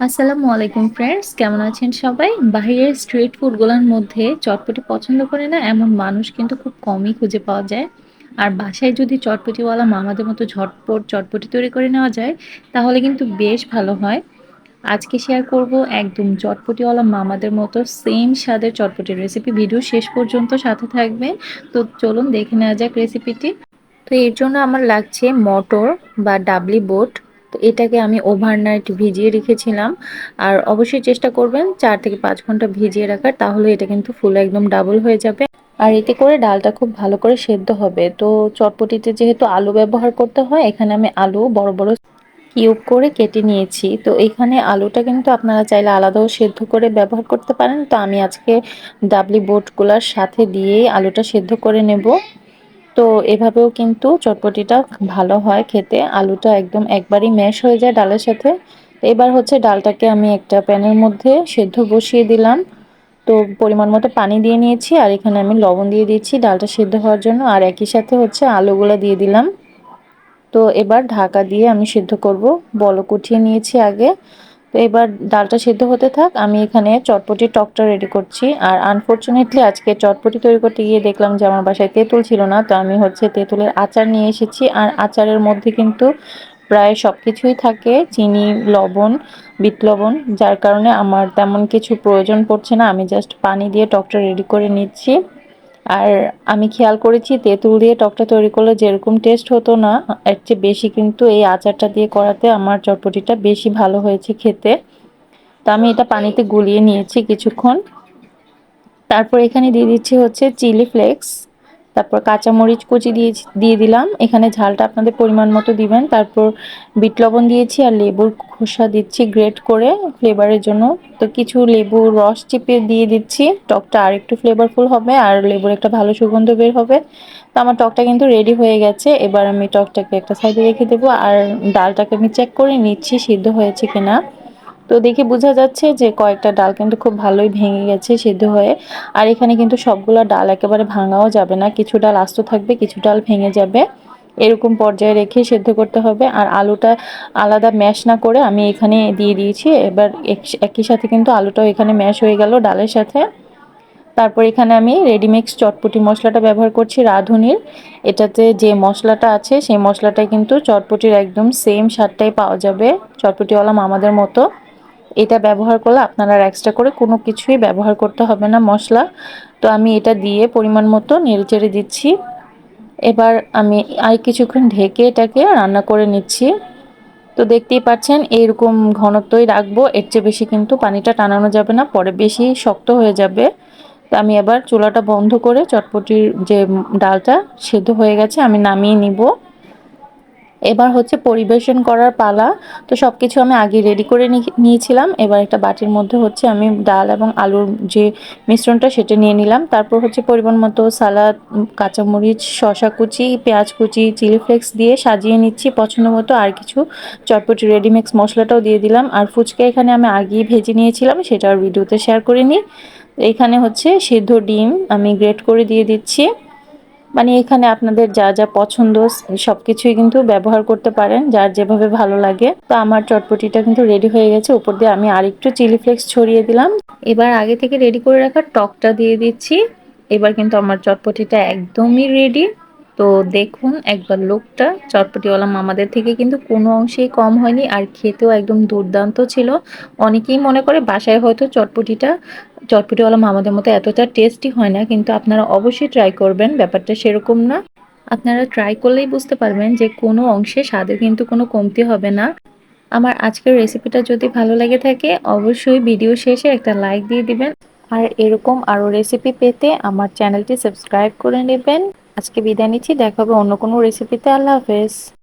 আসসালামু আলাইকুম ফ্রেন্ডস কেমন আছেন সবাই? বাহিরের স্ট্রিট ফুডগুলোর মধ্যে চটপটি পছন্দ করে না, এমন মানুষ কিন্তু খুব কমই খুঁজে পাওয়া যায়। আর বাসায় যদি চটপটিওয়ালা মামাদের মতো ঝটপট চটপটি তৈরি করে নেওয়া যায়, তাহলে কিন্তু বেশ ভালো হয়। আজকে শেয়ার করব একদম চটপটিওয়ালা মামাদের মতো সেম স্বাদের চটপটির রেসিপি ভিডিও শেষ পর্যন্ত সাথে থাকবে তো চলুন দেখে নেওয়া যাক রেসিপিটি তো এর জন্য আমার লাগছে মটর বা ডাবলি বোট। তো এটাকে আমি ওভারনাইট ভিজিয়ে রেখেছিলাম। আর অবশ্যই চেষ্টা করবেন চার থেকে পাঁচ ঘণ্টা ভিজিয়ে রাখার, তাহলে এটা কিন্তু ফুল একদম ডাবল হয়ে যাবে। আর এতে করে ডালটা খুব ভালো করে সেদ্ধ হবে। তো চটপটিতে যেহেতু আলু ব্যবহার করতে হয়, এখানে আমি আলু বড় বড় কিউব করে কেটে নিয়েছি। তো এখানে আলুটা কিন্তু আপনারা চাইলে আলাদাও সেদ্ধ করে ব্যবহার করতে পারেন। তো আমি আজকে ডাবলি বোটগুলার সাথে দিয়েই আলুটা সেদ্ধ করে নেব। তো এভাবেও কিন্তু চটপটিটা ভালো হয় খেতে। আলুটা একদম একবারই ম্যাশ হয়ে যায় ডালের সাথে। এবার হচ্ছে ডালটাকে আমি একটা প্যানের মধ্যে সেদ্ধ বসিয়ে দিলাম। তো পরিমাণ মতো পানি দিয়ে নিয়েছি আর এখানে আমি লবণ দিয়ে দিচ্ছি ডালটা সেদ্ধ হওয়ার জন্য। আর একই সাথে হচ্ছে আলুগুলো দিয়ে দিলাম। তো এবার ঢাকা দিয়ে আমি সেদ্ধ করব। বলক উঠিয়ে নিয়েছি আগে। তো এবার ডালটা সেদ্ধ হতে থাক, আমি এখানে চটপটির টকটা রেডি করছি। আর আনফর্চুনেটলি আজকে চটপটি তৈরি করতে গিয়ে দেখলাম যে আমার বাসায় তেঁতুল ছিল না, তো আমি হচ্ছে তেঁতুলের আচার নিয়ে এসেছি। আর আচারের মধ্যে কিন্তু প্রায় সব কিছুই থাকে, চিনি, লবণ, বিট লবণ, যার কারণে আমার তেমন কিছু প্রয়োজন পড়ছে না। আমি জাস্ট পানি দিয়ে টকটা রেডি করে নিচ্ছি। আর আমি খেয়াল করেছি, তেঁতুল দিয়ে টকটা তৈরি করলে যেরকম টেস্ট হতো না, এর চেয়ে বেশি কিন্তু এই আচারটা দিয়ে করাতে আমার চটপটিটা বেশি ভালো হয়েছে খেতে। তো আমি এটা পানিতে গুলিয়ে নিয়েছি কিছুক্ষণ। তারপর এখানে দিয়ে দিচ্ছি হচ্ছে চিলি ফ্লেক্স। তারপর কাঁচামরিচ কুচি দিয়ে দিয়ে দিলাম। এখানে ঝালটা আপনাদের পরিমাণ মতো দিবেন। তারপর বিট লবণ দিয়েছি আর লেবুর খোসা দিচ্ছি গ্রেট করে ফ্লেভারের জন্য। তো কিছু লেবুর রস চিপে দিয়ে দিচ্ছি। টকটা আর একটু ফ্লেভারফুল হবে আর লেবুর একটা ভালো সুগন্ধ বের হবে। তো আমার টকটা কিন্তু রেডি হয়ে গেছে। এবার আমি টকটাকে একটা সাইডে রেখে দেবো। আর ডালটাকে আমি চেক করে নিচ্ছি সিদ্ধ হয়েছে কিনা। তো দেখে বোঝা যাচ্ছে যে কয়েকটা ডাল কিন্তু খুব ভালোই ভেঙে গেছে সিদ্ধ হয়ে। আর এখানে কিন্তু সবগুলো ডাল একেবারে ভাঙাও যাবে না। কিছু ডাল আস্ত থাকবে, কিছু ডাল ভেঙে যাবে। এরকম পর্যায়ে রেখে সেদ্ধ করতে হবে। আর আলুটা আলাদা ম্যাশ না করে আমি এখানে দিয়ে দিয়েছি। এবার একই সাথে কিন্তু আলুটাও এখানে ম্যাশ হয়ে গেল ডালের সাথে। তারপর এখানে আমি রেডিমিক্স চটপটি মশলাটা ব্যবহার করছি রাঁধুনির। এটাতে যে মশলাটা আছে, সেই মশলাটাই কিন্তু চটপটির একদম সেম স্বাদটাই পাওয়া যাবে। চটপটিওয়ালা মামাদের মতো। এটা ব্যবহার করলে আপনারা এক্সট্রা করে কোনো কিছুই ব্যবহার করতে হবে না মশলা। তো আমি এটা দিয়ে পরিমাণ মতো নেড়েচেড়ে দিচ্ছি। এবার আমি আর কিছুক্ষণ ঢেকে এটাকে রান্না করে নিচ্ছি। তো দেখতেই পাচ্ছেন এইরকম ঘনত্বই রাখব, এর চেয়ে বেশি কিন্তু পানিটা টানানো যাবে না, পরে বেশি শক্ত হয়ে যাবে। তো আমি এবার চুলাটা বন্ধ করে চটপটির যে ডালটা সেদ্ধ হয়ে গেছে আমি নামিয়ে নিব। এবার হচ্ছে পরিবেশন করার পালা। তো সব কিছু আমি আগে রেডি করে নিয়েছিলাম। এবার একটা বাটির মধ্যে হচ্ছে আমি ডাল এবং আলুর যে মিশ্রণটা সেটা নিয়ে নিলাম। তারপর হচ্ছে পরিমাণ মতো সালাদ কাঁচামরিচ শশা কুচি, পেঁয়াজ কুচি, চিলি ফ্লেক্স দিয়ে সাজিয়ে নিচ্ছি পছন্দ মতো আর কিছু। চটপটি রেডিমিক্স মশলাটাও দিয়ে দিলাম। আর ফুচকা এখানে আমি আগেই ভেজে নিয়েছিলাম, সেটা আর ভিডিওতে শেয়ার করে নিই এখানে হচ্ছে সিদ্ধ ডিম আমি গ্রেট করে দিয়ে দিচ্ছি। মানে এখানে আপনাদের যা যা পছন্দ সব কিছুই কিন্তু ব্যবহার করতে পারেন, যার যেভাবে ভালো লাগে। তো আমার চটপটিটা কিন্তু রেডি হয়ে গেছে। উপর দিয়ে আমি আরেকটু চিলি ফ্লেক্স ছড়িয়ে দিলাম। এবার আগে থেকে রেডি করে রাখা টকটা দিয়ে দিচ্ছি। এবার কিন্তু আমার চটপটিটা একদমই রেডি তো দেখুন, একবার লোকটা, চটপটিওয়ালা মামাদের থেকে কিন্তু কোনো অংশেই কম হয়নি আর খেতেও একদম দুর্দান্ত ছিল। অনেকেই মনে করে বাসায় হয়তো চটপটিটা, চটপটিওয়ালা মামাদের মতো এতটা টেস্টি হয় না, কিন্তু আপনারা অবশ্যই ট্রাই করবেন, ব্যাপারটা সেরকম না। আপনারা ট্রাই করলেই বুঝতে পারবেন যে কোনো অংশে স্বাদে কিন্তু কোনো কমতি হবে না। আমার আজকের রেসিপিটা যদি ভালো লাগে থাকে, অবশ্যই ভিডিও শেষে একটা লাইক দিয়ে দিবেন। আর এরকম আরও রেসিপি পেতে আমার চ্যানেলটি সাবস্ক্রাইব করে নেবেন। আজকে বিদায় নিচ্ছি দেখা হবে অন্য কোনো রেসিপিতে আল্লাহ হাফেজ।